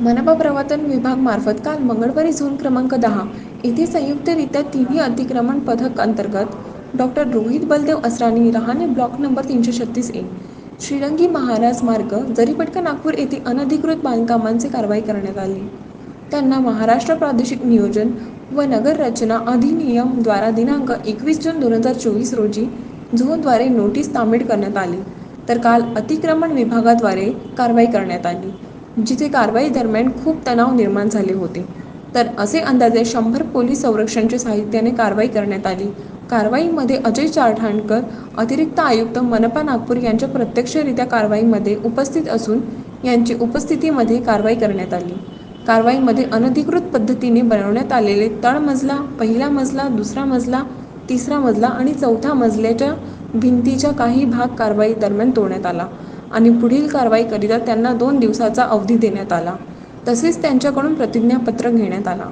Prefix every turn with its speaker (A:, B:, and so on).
A: मनपा प्रवर्तन विभाग मार्फत काल मंगळवारी झोन क्रमांक दहा येथे संयुक्तरित्या तिन्ही अतिक्रमण पथक अंतर्गत doctor Rohit Baldev Asrani Rahane block number तीनशे छत्तीस ए. श्रीरंगी महाराज मार्ग जरीपटका नागपूर येथे अनधिकृत बांधकामांचे कारवाई करण्यात आली. त्यांना महाराष्ट्र प्रादेशिक नियोजन व नगर रचना अधिनियम द्वारा दिनांक एकवीस जून दोन हजार चोवीस रोजी झोनद्वारे नोटीस तामीड करण्यात आली. तर काल अतिक्रमण विभागाद्वारे कारवाई करण्यात आली. जिथे कारवाई दरम्यान खूप तणाव निर्माण झाले होते. तर असे अंदाजे शंभर पोलीस संरक्षणच्या साहित्याने कारवाई करण्यात आली. कारवाईमध्ये अजय चारठाणकर अतिरिक्त आयुक्त मनपा नागपूर यांच्या प्रत्यक्षरित्या कारवाईमध्ये उपस्थित असून यांची उपस्थितीमध्ये कारवाई करण्यात आली. कारवाईमध्ये अनधिकृत पद्धतीने बनवण्यात आलेले तळमजला पहिला मजला दुसरा मजला तिसरा मजला आणि चौथा मजल्याच्या भिंतीचा काही भाग कारवाई दरम्यान तोडण्यात आला. आणि पुढील कारवाईकरिता त्यांना दोन दिवसाचा अवधी देण्यात आला. तसेच त्यांच्याकडून प्रतिज्ञापत्र घेण्यात आला.